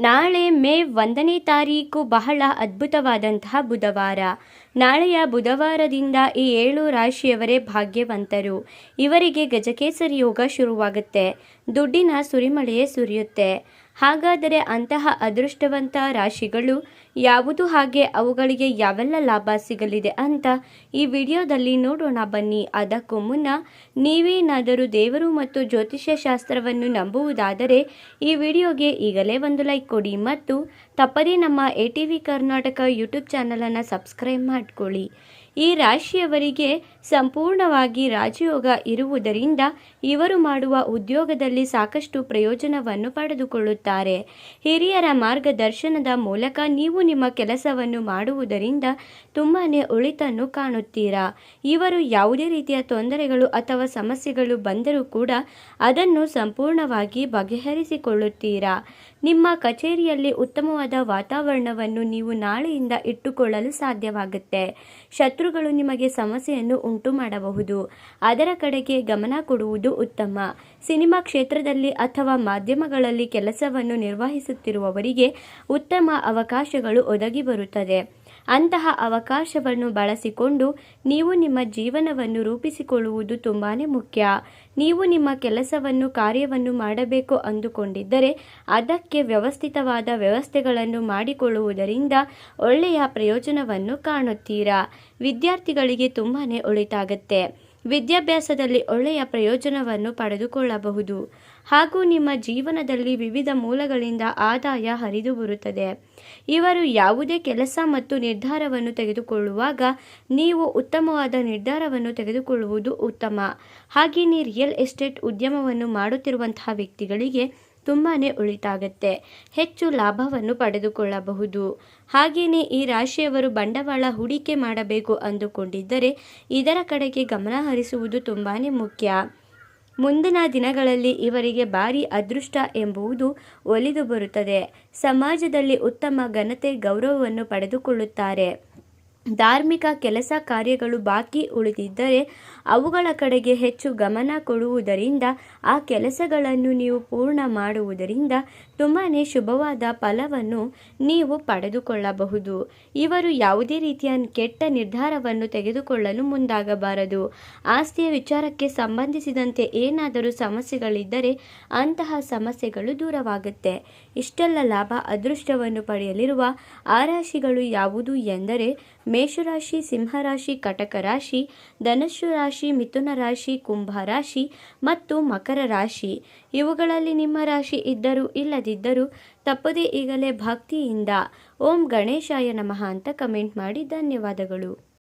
ನಾಳೆ ಮೇ ಒಂದನೇ ತಾರೀಕು ಬಹಳ ಅದ್ಭುತವಾದಂತಹ ಬುಧವಾರ. ನಾಳೆಯ ಬುಧವಾರದಿಂದ ಈ ಏಳು ರಾಶಿಯವರೇ ಭಾಗ್ಯವಂತರು. ಇವರಿಗೆ ಗಜಕೇಸರಿ ಯೋಗ ಶುರುವಾಗುತ್ತೆ. ದುಡ್ಡಿನ ಸುರಿಮಳೆಯೇ ಸುರಿಯುತ್ತೆ. ಹಾಗಾದರೆ ಅಂತಹ ಅದೃಷ್ಟವಂತ ರಾಶಿಗಳು ಯಾವುದು? ಹಾಗೆ ಅವುಗಳಿಗೆ ಯಾವೆಲ್ಲ ಲಾಭ ಸಿಗಲಿದೆ ಅಂತ ಈ ವಿಡಿಯೋದಲ್ಲಿ ನೋಡೋಣ ಬನ್ನಿ. ಅದಕ್ಕೂ ಮುನ್ನ ನೀವೇನಾದರೂ ದೇವರು ಮತ್ತು ಜ್ಯೋತಿಷ್ಯ ಶಾಸ್ತ್ರವನ್ನು ನಂಬುವುದಾದರೆ ಈ ವಿಡಿಯೋಗೆ ಈಗಲೇ ಒಂದು ಲೈಕ್ ಕೊಡಿ ಮತ್ತು ತಪ್ಪದೇ ನಮ್ಮ A T V Karnataka YouTube ಚಾನಲನ್ನು ಸಬ್ಸ್ಕ್ರೈಬ್ ಮಾಡಿಕೊಳ್ಳಿ. ಈ ರಾಶಿಯವರಿಗೆ ಸಂಪೂರ್ಣವಾಗಿ ರಾಜಯೋಗ ಇರುವುದರಿಂದ ಇವರು ಮಾಡುವ ಉದ್ಯೋಗದಲ್ಲಿ ಸಾಕಷ್ಟು ಪ್ರಯೋಜನವನ್ನು ಪಡೆದುಕೊಳ್ಳುತ್ತಾರೆ. ಹಿರಿಯರ ಮಾರ್ಗದರ್ಶನದ ಮೂಲಕ ನೀವು ನಿಮ್ಮ ಕೆಲಸವನ್ನು ಮಾಡುವುದರಿಂದ ತುಂಬಾ ಒಳಿತನ್ನು ಕಾಣುತ್ತೀರಾ? ಇವರು ಯಾವುದೇ ರೀತಿಯ ತೊಂದರೆಗಳು ಅಥವಾ ಸಮಸ್ಯೆಗಳು ಬಂದರೂ ಕೂಡ ಅದನ್ನು ಸಂಪೂರ್ಣವಾಗಿ ಬಗೆಹರಿಸಿಕೊಳ್ಳುತ್ತೀರಾ? ನಿಮ್ಮ ಕಚೇರಿಯಲ್ಲಿ ಉತ್ತಮವಾದ ವಾತಾವರಣವನ್ನು ನೀವು ನಾಳೆಯಿಂದ ಇಟ್ಟುಕೊಳ್ಳಲು ಸಾಧ್ಯವಾಗುತ್ತೆ. ಶತ್ರುಗಳು ನಿಮಗೆ ಸಮಸ್ಯೆಯನ್ನು ಉಂಟು ಮಾಡಬಹುದು ಅದರ ಕಡೆಗೆ ಗಮನ ಕೊಡುವುದು ಉತ್ತಮ. ಸಿನಿಮಾ ಕ್ಷೇತ್ರದಲ್ಲಿ ಅಥವಾ ಮಾಧ್ಯಮಗಳಲ್ಲಿ ಕೆಲಸವನ್ನು ನಿರ್ವಹಿಸುತ್ತಿರುವವರಿಗೆ ಉತ್ತಮ ಅವಕಾಶಗಳು ಒದಗಿ ಬರುತ್ತದೆ. ಅಂತಹ ಅವಕಾಶವನ್ನು ಬಳಸಿಕೊಂಡು ನೀವು ನಿಮ್ಮ ಜೀವನವನ್ನು ರೂಪಿಸಿಕೊಳ್ಳುವುದು ತುಂಬಾ ಮುಖ್ಯ. ನೀವು ನಿಮ್ಮ ಕೆಲಸವನ್ನು, ಕಾರ್ಯವನ್ನು ಮಾಡಬೇಕು ಅಂದುಕೊಂಡಿದ್ದರೆ ಅದಕ್ಕೆ ವ್ಯವಸ್ಥಿತವಾದ ವ್ಯವಸ್ಥೆಗಳನ್ನು ಮಾಡಿಕೊಳ್ಳುವುದರಿಂದ ಒಳ್ಳೆಯ ಪ್ರಯೋಜನವನ್ನು ಕಾಣುತ್ತೀರಾ? ವಿದ್ಯಾರ್ಥಿಗಳಿಗೆ ತುಂಬಾ ಒಳಿತಾಗತ್ತೆ. ವಿದ್ಯಾಭ್ಯಾಸದಲ್ಲಿ ಒಳ್ಳೆಯ ಪ್ರಯೋಜನವನ್ನು ಪಡೆದುಕೊಳ್ಳಬಹುದು. ಹಾಗೂ ನಿಮ್ಮ ಜೀವನದಲ್ಲಿ ವಿವಿಧ ಮೂಲಗಳಿಂದ ಆದಾಯ ಹರಿದು ಬರುತ್ತದೆ. ಇವರು ಯಾವುದೇ ಕೆಲಸ ಮತ್ತು ನಿರ್ಧಾರವನ್ನು ತೆಗೆದುಕೊಳ್ಳುವಾಗ ನೀವು ಉತ್ತಮವಾದ ನಿರ್ಧಾರವನ್ನು ತೆಗೆದುಕೊಳ್ಳುವುದು ಉತ್ತಮ. ಹಾಗೆಯೇ ರಿಯಲ್ ಎಸ್ಟೇಟ್ ಉದ್ಯಮವನ್ನು ಮಾಡುತ್ತಿರುವಂತಹ ವ್ಯಕ್ತಿಗಳಿಗೆ ತುಂಬಾ ಉಳಿತಾಗತ್ತೆ. ಹೆಚ್ಚು ಲಾಭವನ್ನು ಪಡೆದುಕೊಳ್ಳಬಹುದು. ಹಾಗೆಯೇ ಈ ರಾಶಿಯವರು ಬಂಡವಾಳ ಹೂಡಿಕೆ ಮಾಡಬೇಕು ಅಂದುಕೊಂಡಿದ್ದರೆ ಇದರ ಕಡೆಗೆ ಗಮನ ಹರಿಸುವುದು ತುಂಬಾ ಮುಖ್ಯ. ಮುಂದಿನ ದಿನಗಳಲ್ಲಿ ಇವರಿಗೆ ಭಾರಿ ಅದೃಷ್ಟ ಎಂಬುದು ಒಲಿದು ಬರುತ್ತದೆ. ಸಮಾಜದಲ್ಲಿ ಉತ್ತಮ ಘನತೆ ಗೌರವವನ್ನು ಪಡೆದುಕೊಳ್ಳುತ್ತಾರೆ. ಧಾರ್ಮಿಕ ಕೆಲಸ ಕಾರ್ಯಗಳು ಬಾಕಿ ಉಳಿದಿದ್ದರೆ ಅವುಗಳ ಕಡೆಗೆ ಹೆಚ್ಚು ಗಮನ ಕೊಡುವುದರಿಂದ ಆ ಕೆಲಸಗಳನ್ನು ನೀವು ಪೂರ್ಣ ಮಾಡುವುದರಿಂದ ತುಂಬಾ ಶುಭವಾದ ಫಲವನ್ನು ನೀವು ಪಡೆದುಕೊಳ್ಳಬಹುದು. ಇವರು ಯಾವುದೇ ರೀತಿಯ ಕೆಟ್ಟ ನಿರ್ಧಾರವನ್ನು ತೆಗೆದುಕೊಳ್ಳಲು ಮುಂದಾಗಬಾರದು. ಆಸ್ತಿಯ ವಿಚಾರಕ್ಕೆ ಸಂಬಂಧಿಸಿದಂತೆ ಏನಾದರೂ ಸಮಸ್ಯೆಗಳಿದ್ದರೆ ಅಂತಹ ಸಮಸ್ಯೆಗಳು ದೂರವಾಗುತ್ತೆ. ಇಷ್ಟೆಲ್ಲ ಲಾಭ, ಅದೃಷ್ಟವನ್ನು ಪಡೆಯಲಿರುವ ಆ ರಾಶಿಗಳು ಯಾವುದು ಎಂದರೆ ಮೇಷರಾಶಿ, ಸಿಂಹರಾಶಿ, ಕಟಕ ರಾಶಿ, ಧನುಸ್ಸು ರಾಶಿ, ಮಿಥುನ ರಾಶಿ, ಕುಂಭ ರಾಶಿ ಮತ್ತು ಮಕರ ರಾಶಿ. ಇವುಗಳಲ್ಲಿ ನಿಮ್ಮ ರಾಶಿ ಇದ್ದರೂ ಇಲ್ಲದಿದ್ದರೂ ತಪ್ಪದೇ ಈಗಲೇ ಭಕ್ತಿಯಿಂದ ಓಂ ಗಣೇಶಾಯ ನಮಃ ಅಂತ ಕಮೆಂಟ್ ಮಾಡಿ ಧನ್ಯವಾದಗಳು.